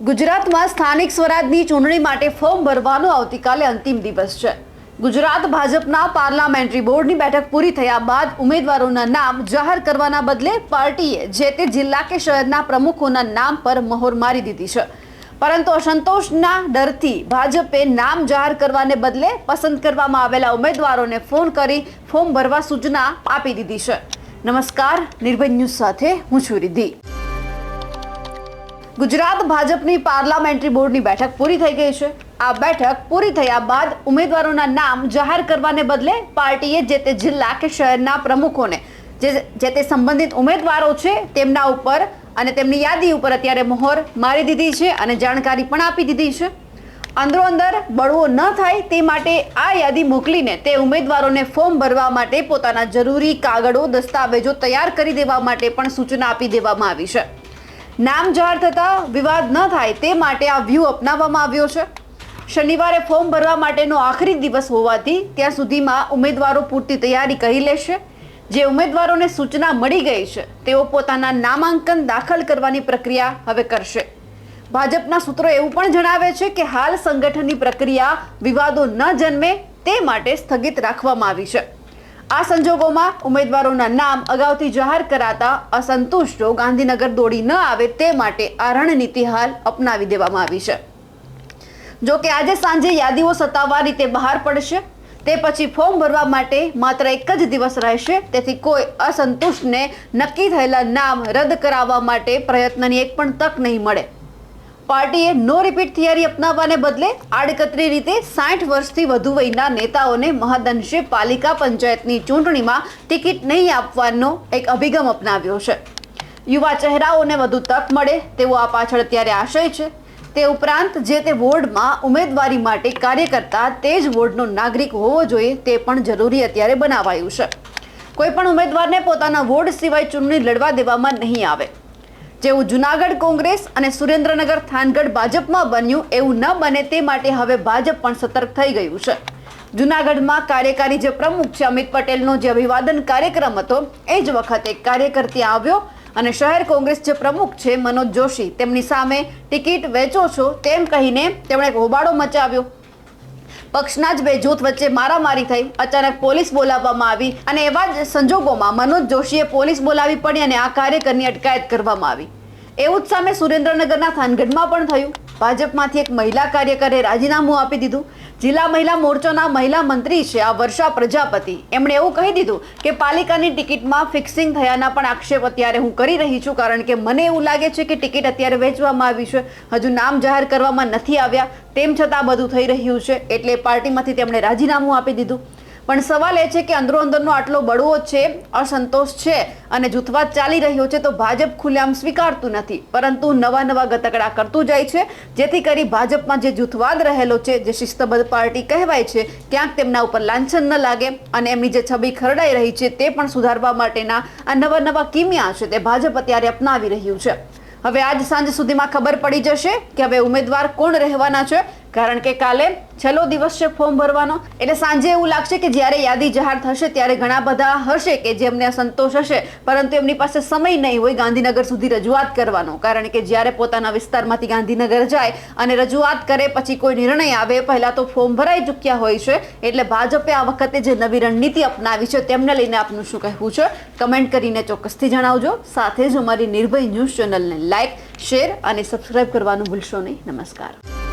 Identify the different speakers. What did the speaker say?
Speaker 1: ગુજરાતમાં સ્થાનિક સ્વરાજની ચૂંટણી માટે ફોર્મ ભરવાનો આવતીકાલે અંતિમ દિવસ છે. ગુજરાત ભાજપના પાર્લામેન્ટરી બોર્ડની બેઠક પૂરી થયા બાદ ઉમેદવારોના નામ જાહેર કરવાના બદલે પાર્ટીએ જે તે જિલ્લા કે શહેરના પ્રમુખોના નામ પર મહોર મારી દીધી છે. પરંતુ અસંતોષના ડરથી ભાજપે નામ જાહેર કરવાને બદલે પસંદ કરવામાં આવેલા ઉમેદવારોને ફોન કરી ફોર્મ ભરવા સૂચના આપી દીધી છે. નમસ્કાર, નિર્ભય ન્યૂઝ સાથે હું છું રિદ્ધિ. ગુજરાત ભાજપની પાર્લામેન્ટરી બોર્ડની બેઠક પૂરી થઈ ગઈ છે. આ બેઠક પૂરી થયા બાદ ઉમેદવારોના નામ જાહેર કરવાને બદલે પાર્ટીએ જે તે જિલ્લા કે શહેરના પ્રમુખોને જે તે સંબંધિત ઉમેદવારો છે તેમના ઉપર અને તેમની યાદી ઉપર અત્યારે મોહર મારી દીધી છે અને જાણકારી પણ આપી દીધી છે. અંદરો અંદર બળવો ન થાય તે માટે આ યાદી મોકલીને તે ઉમેદવારોને ફોર્મ ભરવા માટે પોતાના જરૂરી કાગળો, દસ્તાવેજો તૈયાર કરી દેવા માટે પણ સૂચના આપી દેવામાં આવી છે. નામ જાહેર થતાં વિવાદ ન થાય તે માટે આ વ્યૂહ અપનાવવામાં આવ્યો છે. શનિવારે ફોર્મ ભરવા માટેનો આખરી દિવસ હોવાથી ત્યાં સુધીમાં ઉમેદવારો પૂરતી તૈયારી કરી લેશે. જે ઉમેદવારોને સૂચના મળી ગઈ છે, તેઓ પોતાના નામાંકન દાખલ કરવાની પ્રક્રિયા હવે કરશે. ભાજપના સૂત્રો એવું પણ જણાવે છે કે હાલ સંગઠનની પ્રક્રિયા વિવાદો ન જન્મે તે માટે સ્થગિત રાખવામાં આવી છે. આ સંજોગોમાં ઉમેદવારોના નામ અગાઉથી જાહેર કરાતા અસંતુષ્ટો ગાંધીનગર દોડી ન આવે તે માટે આ રણનીતિ હાલ અપનાવી દેવામાં આવી છે. જો કે આજે સાંજે યાદીઓ સત્તાવાર રીતે બહાર પડશે, તે પછી ફોર્મ ભરવા માટે માત્ર એક જ દિવસ રહેશે, તેથી કોઈ અસંતુષ્ટને નક્કી થયેલા નામ રદ કરાવવા માટે પ્રયત્નની એક પણ તક નહીં મળે. પાર્ટીએ નો રિપીટ થિયરી અપનાવવાને બદલે આડકતરી રીતે સાઠ વર્ષથી વધુ વયના નેતાઓને મહદઅંશે પાલિકા પંચાયતની ચૂંટણીમાં ટિકિટ નહીં આપવાનો એક અભિગમ અપનાવ્યો છે. યુવા ચહેરાઓને વધુ તક મળે તેવો આ પાછળ અત્યારે આશય છે. તે ઉપરાંત જે તે વોર્ડમાં ઉમેદવારી માટે કાર્ય કરતા તે જ વોર્ડનો નાગરિક હોવો જોઈએ તે પણ જરૂરી અત્યારે બનાવાયું છે. કોઈ પણ ઉમેદવારને પોતાના વોર્ડ સિવાય ચૂંટણી લડવા દેવામાં નહીં આવે. જેવું જુનાગઢ કોંગ્રેસ અને સુરેન્દ્રનગર થાનગઢ ભાજપમાં બન્યું એવું ન બને તે માટે હવે ભાજપ પણ સતર્ક થઈ ગયું છે. જુનાગઢમાં કાર્યકારી જે પ્રમુખ છે અમિત પટેલનો જે અભિવાદન કાર્યક્રમ હતો, એ જ વખતે કાર્યકર ત્યાં આવ્યો અને શહેર કોંગ્રેસ જે પ્રમુખ છે મનોજ જોશી તેમની સામે ટિકિટ વેચો છો તેમ કહીને તેમણે હોબાળો મચાવ્યો. પક્ષના જ બે જૂથ વચ્ચે મારામારી થઈ. અચાનક પોલીસ બોલાવવામાં આવી અને એવા જ સંજોગોમાં મનોજ જોશીએ પોલીસ બોલાવી પડી અને આ કાર્યકરની અટકાયત કરવામાં આવી. એવું જ સામે સુરેન્દ્રનગરના થાનગઢમાં પણ થયું. ભાજપમાંથી એક મહિલા કાર્યકરે રાજીનામું આપી દીધું. જિલ્લા મહિલા મોરચોના મહિલા મંત્રી છે આ વર્ષા પ્રજાપતિ. એમણે એવું કહી દીધું કે પાલિકાની ટિકિટમાં ફિક્સિંગ થયાના પણ આક્ષેપ અત્યારે હું કરી રહી છું, કારણ કે મને એવું લાગે છે કે ટિકિટ અત્યારે વેચવામાં આવી છે. હજુ નામ જાહેર કરવામાં નથી આવ્યા, તેમ છતાં બધું થઈ રહ્યું છે. એટલે પાર્ટીમાંથી તેમણે રાજીનામું આપી દીધું. પણ સવાલ એ છે કે અંદરો અંદરનો આટલો બળવો છે, અસંતોષ છે અને જૂથવાદ ચાલી રહ્યો છે તો ભાજપ ખુલ્લેઆમ સ્વીકારતું નથી. પરંતુ નવા નવા ગતકડા કરતું જાય છે, જેથી કરી ભાજપમાં જે જૂથવાદ રહેલો છે, જે શિસ્તબદ્ધ પાર્ટી કહેવાય છે, ક્યાંક તેમના ઉપર લાંછન ન લાગે અને એમની જે છબી ખરડાઈ રહી છે તે પણ સુધારવા માટેના આ નવા નવા કિમિયા છે તે ભાજપ અત્યારે અપનાવી રહ્યું છે. હવે આજ સાંજ સુધીમાં ખબર પડી જશે કે હવે ઉમેદવાર કોણ રહેવાના છે કારણ કે કાલે છેલ્લો દિવસ છે ફોર્મ ભરવાનો. એટલે સાંજે એવું લાગશે કે જ્યારે યાદી જાહેર થશે ત્યારે ઘણા બધા હશે કે જેમને સંતોષ હશે. પરંતુ એમની પાસે સમય નહીં હોય ગાંધીનગર સુધી રજૂઆત કરવાનો. કારણ કે જ્યારે પોતાના વિસ્તારમાંથી ગાંધીનગર જાય અને રજૂઆત કરે, પછી કોઈ નિર્ણય આવે, પહેલાં તો ફોર્મ ભરાઈ ચૂક્યા હોય છે. એટલે ભાજપે આ વખતે જે નવી રણનીતિ અપનાવી છે તેમને લઈને આપનું શું કહેવું છે? કમેન્ટ કરીને ચોક્કસથી જણાવજો. સાથે જ અમારી નિર્ભય ન્યૂઝ ચેનલને લાઇક શેર અને સબસ્ક્રાઇબ કરવાનું ભૂલશો નહીં. નમસ્કાર.